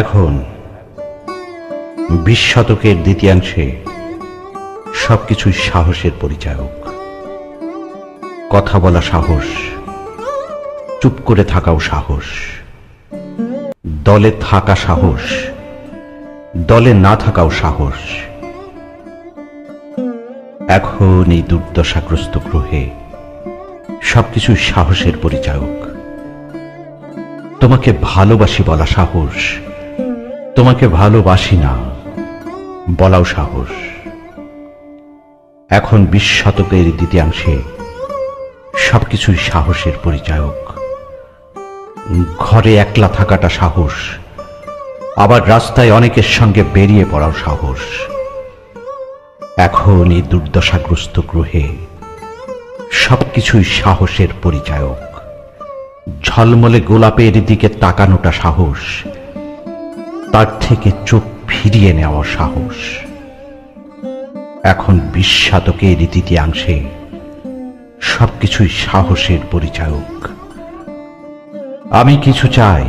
এখন বিশ শতকের দ্বিতীয়াংশে সবকিছুই সাহসের পরিচায়ক। কথা বলা সাহস, চুপ করে থাকাও সাহস, দলে থাকা সাহস, দলে না থাকাও সাহস। এখন এই দুর্দশাগ্রস্ত গ্রহে সবকিছুই সাহসের পরিচায়ক। তোমাকে ভালোবাসি বলা সাহস তোমাকে ভালোবাসি না, বলাও সাহস। এখন বিশ শতকের দ্বিতীয়াংশে সবকিছুই সাহসের পরিচায়ক। ঘরে একলা থাকাটা সাহস, আবার রাস্তায় অনেকের সঙ্গে বেরিয়ে পড়াও সাহস। এখন এই দুর্দশাগ্রস্ত গ্রহে সবকিছুই সাহসের পরিচায়ক। ঝলমলে গোলাপের দিকে তাকানোটা সাহস তার থেকে চোখ ফিরিয়ে নেওয়া সাহস। এখন বিশ্বতকের তৃতীয়াংশে সবকিছুই সাহসের পরিচায়ক আমি কিছু চাই,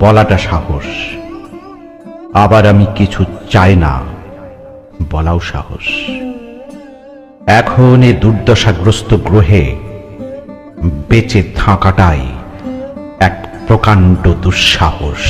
বলাটা সাহস। আবার আমি কিছু চাই না, বলাও সাহস। এখন এ দুর্দশাগ্রস্ত গ্রহে বেঁচে থাকাটাই এক প্রকাণ্ড দুঃসাহস।